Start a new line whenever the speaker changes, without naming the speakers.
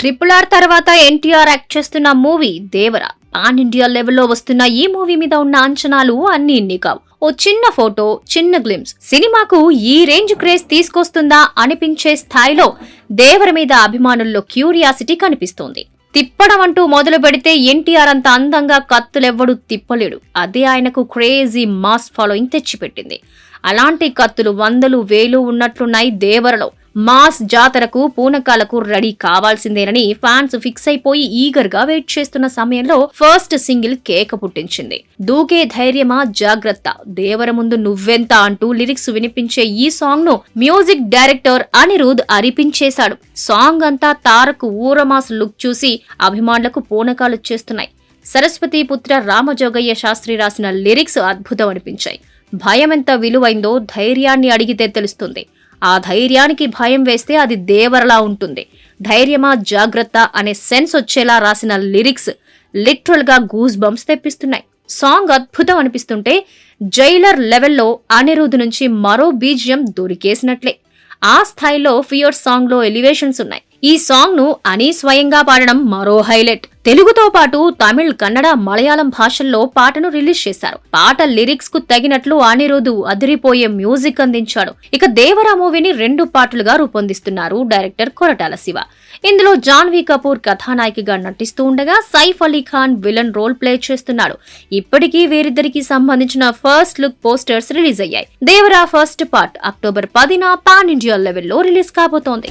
Triple R తర్వాత NTR act చేస్తున్న movie Devara. Pan India లెవెల్లో వస్తున్న ఈ మూవీ మీద ఉన్న అంచనాలు అన్ని ఇన్ని కావు ఓ చిన్న ఫోటో చిన్న గ్లిమ్స్ సినిమాకు ఈ రేంజ్ క్రేజ్ తీసుకొస్తుందా అనిపించే స్థాయిలో దేవర మీద అభిమానుల్లో క్యూరియాసిటీ కనిపిస్తోంది. తిప్పడం అంటూ మొదలు పెడితే ఎన్టీఆర్ అంత అందంగా కత్తులెవ్వడు తిప్పలేడు. అదే ఆయనకు క్రేజీ మాస్ ఫాలోయింగ్ తెచ్చిపెట్టింది. అలాంటి కత్తులు వందలు వేలు ఉన్నట్లున్నాయి దేవరలో. మాస్ జాతరకు పూనకాలకు రెడీ కావాల్సిందేనని ఫ్యాన్స్ ఫిక్స్ అయిపోయి ఈగర్గా వెయిట్ చేస్తున్న సమయంలో ఫస్ట్ సింగిల్ కేక పుట్టించింది. దూకే ధైర్యమా? జాగ్రత్త. దేవర ముందు నువ్వెంత అంటూ లిరిక్స్ వినిపించే ఈ సాంగ్ను మ్యూజిక్ డైరెక్టర్ అనిరుద్ అరిపించేశాడు. సాంగ్ అంతా తారకు ఊరమాస్ లుక్ చూసి అభిమానులకు పూనకాలు చేస్తున్నాయి. సరస్వతి పుత్ర రామజోగయ్య శాస్త్రి రాసిన లిరిక్స్ అద్భుతం అనిపించాయి భయం ఎంత విలువైందో ధైర్యాన్ని అడిగితే తెలుస్తుంది. ఆ ధైర్యానికి భయం వేస్తే అది దేవరలా ఉంటుంది. ధైర్యమా జాగ్రత్త అనే సెన్స్ వచ్చేలా రాసిన లిరిక్స్ లిటరల్గా గూస్ బంప్స్ తెప్పిస్తున్నాయి. సాంగ్ అద్భుతం అనిపిస్తుంటే జైలర్ లెవెల్లో అనిరుద్ నుంచి మరో బీజియం దొరికేసినట్లే. ఆ స్థాయిలో ఫియర్ సాంగ్లో ఎలివేషన్స్ ఉన్నాయి. ఈ సాంగ్ను అని స్వయంగా పాడడం మరో హైలైట్. తెలుగుతో పాటు తమిళ్ కన్నడ మలయాళం భాషల్లో పాటను రిలీజ్ చేశారు. పాట లిరిక్స్కు తగినట్లు అనిరుధు అదిరిపోయే మ్యూజిక్ అందించాడు. ఇక దేవరా మూవీని రెండు పాటలుగా రూపొందిస్తున్నారు డైరెక్టర్ కొరటాల శివ. ఇందులో జాన్వీ కపూర్ కథానాయికగా నటిస్తూ ఉండగా Saif Ali Khan villain role play చేస్తున్నాడు. ఇప్పటికీ వీరిద్దరికి సంబంధించిన ఫస్ట్ లుక్ పోస్టర్స్ రిలీజ్ అయ్యాయి. దేవరా ఫస్ట్ పార్ట్ అక్టోబర్ పదిన పాన్ ఇండియా లెవెల్లో రిలీజ్ కాబోతోంది.